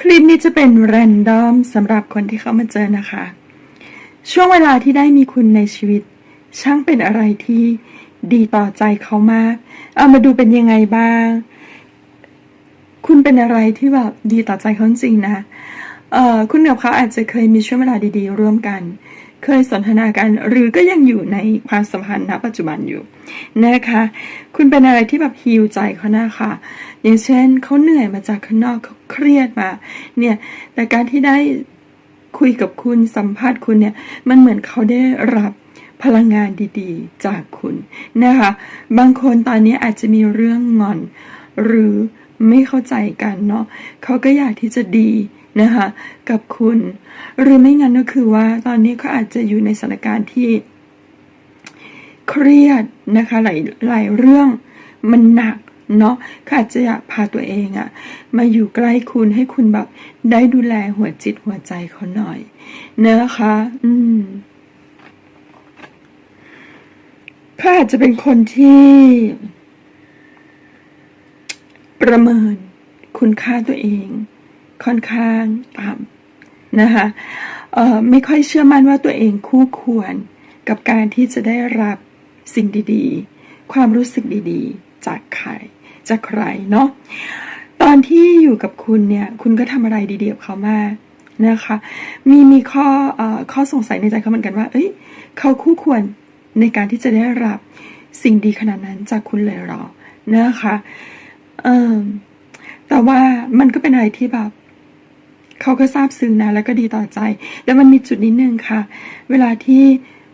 คลิปนี้จะเป็นแรนดอมสำหรับคนที่เข้ามาเจอนะคะ ช่วงเวลาที่ได้มีคุณในชีวิต ช่างเป็นอะไรที่ดีต่อใจเขามาก เอามาดูเป็นยังไงบ้าง คุณเป็นอะไรที่แบบดีต่อใจเขาจริงนะเอ่อคุณกับเขาอาจจะเคยมีช่วงเวลาดีๆ ร่วมกัน เคยสนทนากันหรือก็ยังอยู่ในความสัมพันธ์ณปัจจุบันอยู่นะคะ คุณเป็นอะไรที่แบบฮิวใจเขานะคะ อย่างเช่นเขาเหนื่อยมาจากข้างนอกเขาเครียดมาเนี่ยแต่การที่ได้คุยกับคุณสัมภาษณ์คุณเนี่ยมันเหมือนเขาได้รับพลังงานดีๆ จากคุณนะคะ บางคนตอนนี้อาจจะมีเรื่องงอน หรือไม่เข้าใจกันเนาะเขาก็อยากที่จะดีนะคะกับคุณ หรือไม่งั้นก็คือว่าตอนนี้เขาอาจจะอยู่ในสถานการณ์ที่ เครียดนะคะหลายหลายเรื่องมันหนัก เนาะเขาอาจจะอยากพาตัวเองอะมาอยู่ใกล้คุณให้คุณแบบได้ดูแลหัวจิตหัวใจเขาหน่อยเนะคะ อืมเขาอาจจะเป็นคนที่ ประเมินคุณค่าตัวเอง ค่อนข้างต่ำนะคะเออไม่ค่อยเชื่อมั่นว่าตัวเองคู่ควรกับการที่จะได้รับสิ่งดีๆ ความรู้สึกดีๆ จากใคร จากใครเนาะตอนที่อยู่กับคุณเนี่ย คุณก็ทำอะไรดีๆกับเขามากนะคะ มีมีข้ออ่อข้อสงสัยในใจเขาเหมือนกันว่า เอ้ย เขาคู่ควรในการที่จะได้รับสิ่งดีขนาดนั้นจากคุณเลยหรอนะคะเออแต่ว่ามันก็เป็นอะไรที่แบบเขาก็ซาบซึ้งนะแล้วก็ดีต่อใจแล้วมันมีจุดนิดนึงค่ะ เวลาที่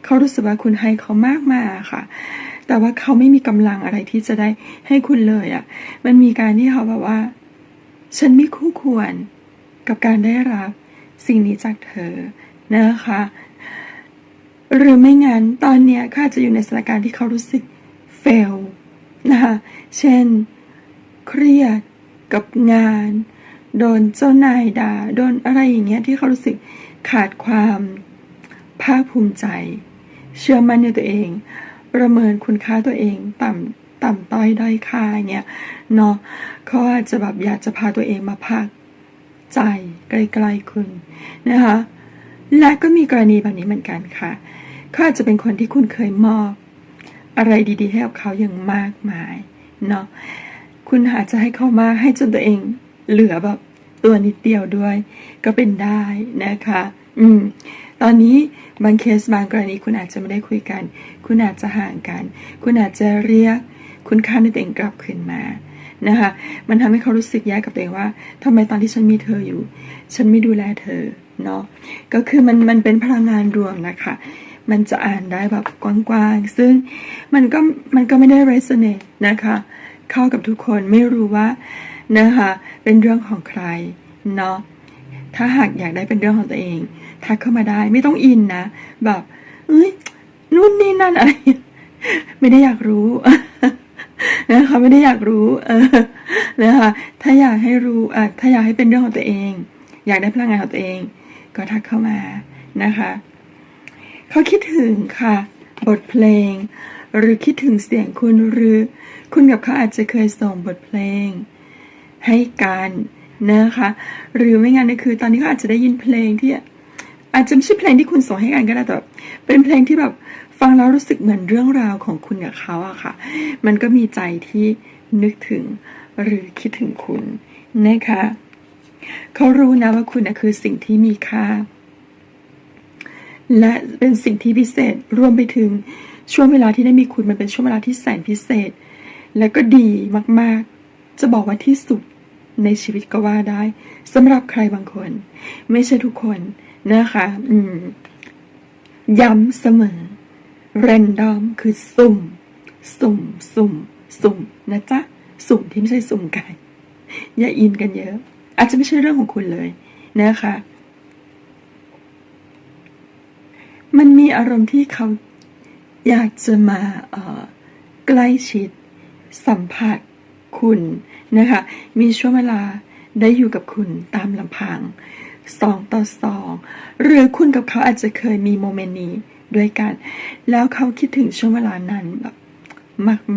เขารู้สึกว่าคุณให้เขามากมาค่ะ แต่ว่าเขาไม่มีกำลังอะไรที่จะได้ให้คุณเลยอะ่ะ มันมีการที่เขาแบบว่า ฉันไม่คู่ควรกับการได้รับสิ่งนี้จากเธอนะคะ หรือไม่งั้นตอนเนี้ยเขาอาจจะอยู่ในสถานการณ์ที่เขารู้สึกเฟลนะคะเช่น เครียดกับงาน โดนเจ้านายด่า โดนอะไรอย่างเงี้ยที่เขารู้สึกขาดความภาคภูมิใจ เชื่อมั่นในตัวเอง ประเมินคุณค่าตัวเองต่ำต่ำต้อยด้อยค่าเงี้ยเนาะเขาอาจจะแบบอยากจะพาตัวเองมาพักใจใกล้ๆคุณนะคะและก็มีกรณีแบบนี้เหมือนกันค่ะเขาอาจจะเป็นคนที่คุณเคยมอบ อะไรดี ๆ ให้กับเขาอย่างมากมายเนาะคุณอาจจะให้เขามากให้จนตัวเองเหลือแบบตัวนิดเดียวด้วย ก็เป็นได้นะคะ อืม ตอนนี้ บางเคสบางกรณีคุณอาจจะไม่ได้คุยกัน คุณอาจจะห่างกัน คุณอาจจะเรียกคุณค่าในตัวเองกลับคืนมานะคะมันทำให้เขารู้สึกแย่กับตัวเองว่าทำไมตอนที่ฉันมีเธออยู่ ฉันไม่ดูแลเธอเนาะก็คือมันมันเป็นพลังงานรวมนะคะ มันจะอ่านได้แบบกว้างๆซึ่งมันก็มันก็ไม่ได้ resonate นะคะ เข้ากับทุกคนไม่รู้ว่านะคะเป็นเรื่องของใครเนาะ ถ้าหากอยากได้เป็นเรื่องของตัวเองทักเข้ามาได้ไม่ต้องอินนะแบบเอ้ยนู่นนี่นั่นอะไร ไม่ได้อยากรู้นะคะไม่ได้อยากรู้ เออนะคะถ้าอยากให้รู้อะถ้าอยากให้เป็นเรื่องของตัวเอง อยากได้พลังงานของตัวเอง ก็ทักเข้ามานะคะเขาคิดถึงค่ะ บทเพลง หรือคิดถึงเสียงคุณหรือ คุณกับเขาอาจจะเคยส่งบทเพลง ให้กัน นะคะ หรือไม่งั้นก็คือ ตอนนี้เขาอาจจะได้ยินเพลงที่อาจจะไม่ใช่เพลงที่คุณส่งให้กันก็ได้แต่เป็นเพลงที่แบบฟังแล้วรู้สึกเหมือนเรื่องราวของคุณกับเขาอะค่ะ มันก็มีใจที่นึกถึงหรือคิดถึงคุณนะคะเขารู้นะว่าคุณนะคือสิ่งที่มีค่า และเป็นสิ่งที่พิเศษรวมไปถึงช่วงเวลาที่ได้มีคุณมันเป็นช่วงเวลาที่แสนพิเศษ และก็ดีมากๆ จะบอกว่าที่สุด ในชีวิตก็ว่าได้สำหรับใครบางคน ไม่ใช่ทุกคนนะคะ อืม ย้ำเสมอ เรนดอมคือสุ่ม สุ่ม สุ่ม สุ่มนะจ๊ะ สุ่มที่ไม่ใช่สุ่มไก่อย่าอินกันเยอะ อาจจะไม่ใช่เรื่องของคุณเลยนะคะ มันมีอารมณ์ที่เขาอยากจะมาใกล้ชิดสัมผัสคุณ นะคะ มีช่วงเวลาได้อยู่กับคุณตามลำพังสองต่อสองหรือคุณกับเขาอาจจะเคยมีโมเมนต์นี้ด้วยกัน แล้วเขาคิดถึงช่วงเวลานั้นแบบ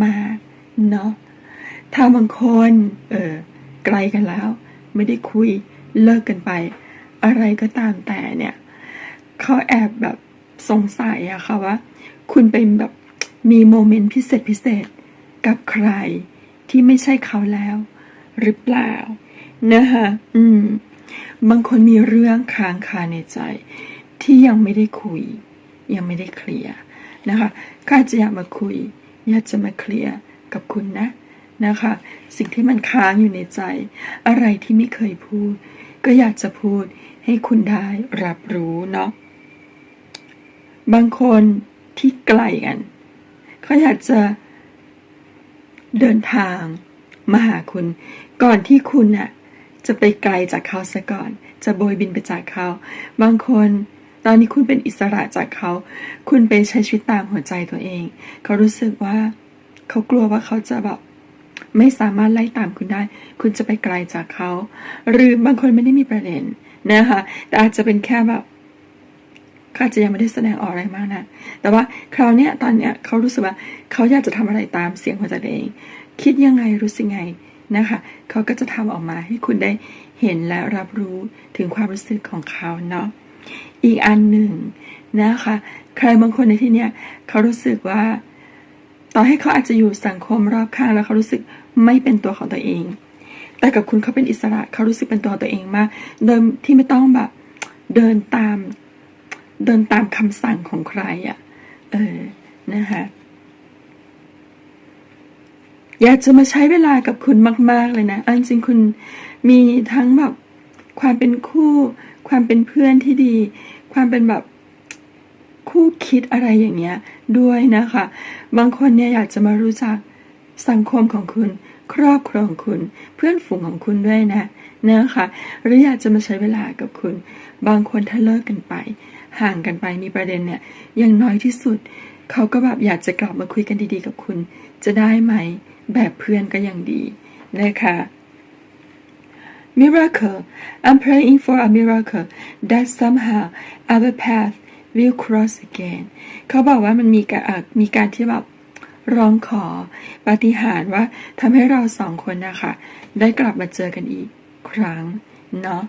มากๆเนาะถ้าบางคนเออไกลกันแล้ว ไม่ได้คุยเลิกกันไป อะไรก็ตามแต่เนี่ยเขาแอบแบบสงสัยอะค่ะว่า คุณเป็นแบบมีโมเมนต์พิเศษพิเศษกับใคร ที่ไม่ใช่เขาแล้ว หรือเปล่านะคะอืม บางคนมีเรื่องค้างคาในใจ ที่ยังไม่ได้คุย ยังไม่ได้เคลียร์นะคะก็อาจะอยากมาคุย อยากจะมาเคลียร์กับคุณนะนะคะ สิ่งที่มันค้างอยู่ในใจ อะไรที่ไม่เคยพูด ก็อยากจะพูดให้คุณได้รับรู้เนาะบางคนที่ไกลกันเขาอยากจะ เดินทางมาหาคุณ ก่อนที่คุณน่ะจะไปไกลจากเขาซะก่อน จะโบยบินไปจากเขา บางคนตอนนี้คุณเป็นอิสระจากเขา คุณไปใช้ชีวิตตามหัวใจตัวเอง เขารู้สึกว่าเขากลัวว่าเขาจะแบบไม่สามารถไล่ตามคุณได้ คุณจะไปไกลจากเขา หรือบางคนไม่ได้มีประเด็นนะคะ แต่อาจจะเป็นแค่แบบ เขาอาจจะยังไม่ได้แสดงออกอะไรมากนะ แต่ว่าคราวนี้ตอนเนี้ยเขารู้สึกว่าเขาอยากจะทำอะไรตามเสียงหัวใจตัวเอง คิดยังไงรู้สึกไงนะคะเขาก็จะทำออกมาให้คุณได้เห็นและรับรู้ถึงความรู้สึกของเขาเนาะอีกอันหนึ่งนะคะ ใครบางคนในที่เนี้ยเขารู้สึกว่า ต่อให้เขาอาจจะอยู่สังคมรอบข้างแล้วเขารู้สึกไม่เป็นตัวของตัวเอง แต่กับคุณเขาเป็นอิสระเขารู้สึกเป็นตัวของตัวเองมาก โดยที่ไม่ต้องแบบเดินตาม เดินตามคำสั่งของใครอะ่ะ เออ นะคะอยากจะมาใช้เวลากับคุณมาก ๆ เลยนะเอาจริงๆคุณมีทั้งแบบความเป็นคู่ ความเป็นเพื่อนที่ดี ความเป็นแบบคู่คิดอะไรอย่างเงี้ย ด้วยนะคะ บางคนเนี่ยอยากจะมารู้จักสังคมของคุณ ครอบครัวของคุณ เพื่อนฝูงของคุณด้วยนะนะคะ หรืออยากจะมาใช้เวลากับคุณ บางคนถ้าเลิกกันไป ห่างกันไปมีประเด็นเนี่ยอย่างน้อยที่สุด เขาก็แบบอยากจะกลับมาคุยกันดีๆกับคุณ จะได้ไหมแบบเพื่อนก็ยังดีนะคะ Miracle I'm praying for a miracle that somehow our path will cross again เขาบอกว่ามันมีการอะมีการที่แบบร้องขอปาฏิหาริย์ว่าทำให้เราสองคนนะคะ ได้กลับมาเจอกันอีกครั้งเนาะ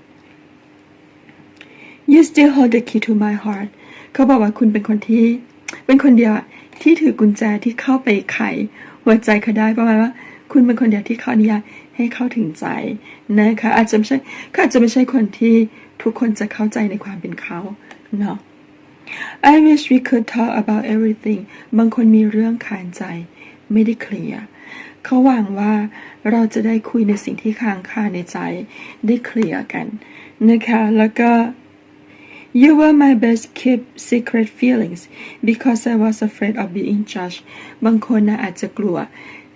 You still hold the key to my heart เขาบอกว่าคุณเป็นคนที่ เป็นคนเดียวที่ถือกุญแจที่เข้าไปไขหัวใจเขาได้ประมาณว่า คุณเป็นคนเดียวที่เขาอนุญาตให้เข้าถึงใจนะคะอาจจะไม่ใช่เขาอาจจะไม่ใช่คนที่ทุกคนจะเข้าใจในความเป็นเขาเนาะ I wish we could talk about everything บางคนมีเรื่องขานใจ ไม่ได้เคลียร์เขาหวังว่าเราจะได้คุยในสิ่งที่ค้างคาในใจได้เคลียร์กันนะคะแล้วก็ You were my best kept secret feelings because I was afraid of being judged บางคนนะอาจจะกลัว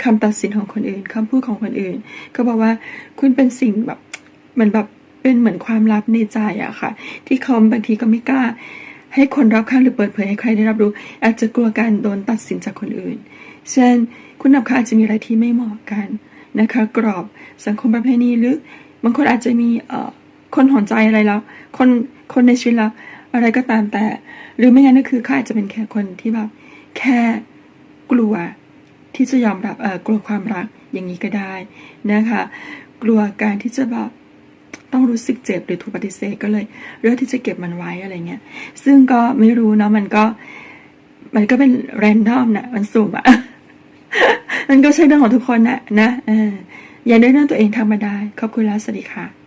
คำตัดสินของคนอื่นคำพูดของคนอื่น ก็บอกว่าคุณเป็นสิ่งแบบเหมือนแบบเป็นเหมือนความลับในใจอะค่ะ ที่เขาบางทีก็ไม่กล้า ให้คนรอบข้างหรือเปิดเผยให้ใครได้รับรู้ อาจจะกลัวการโดนตัดสินจากคนอื่น เช่น คุณนับค่ะอาจจะมีอะไรที่ไม่เหมาะกันนะคะ กรอบสังคมประเพณีหรือบางคนอาจจะมีเอ่อ คนหอนใจอะไรแล้ว คนคนในชีวิตเราอะไรก็ตามแต่ หรือไม่งั้นก็คือเขาอาจจะเป็นแค่คนที่แบบแค่กลัวที่จะยอมรับเออกลัวความรักอย่างนี้ก็ได้นะคะ กลัวการที่จะแบบต้องรู้สึกเจ็บหรือถูกปฏิเสธก็เลยเลือกที่จะเก็บมันไว้อะไรเงี้ย ซึ่งก็ไม่รู้เนาะมันก็ มันก็เป็นแรนดอมนะมันสุ่มอะมันก็ใช่เรื่องของทุกคนนะนะอออย่าได้เรื่องตัวเองทำมาได้ ขอบคุณแล้วสวัสดีค่ะ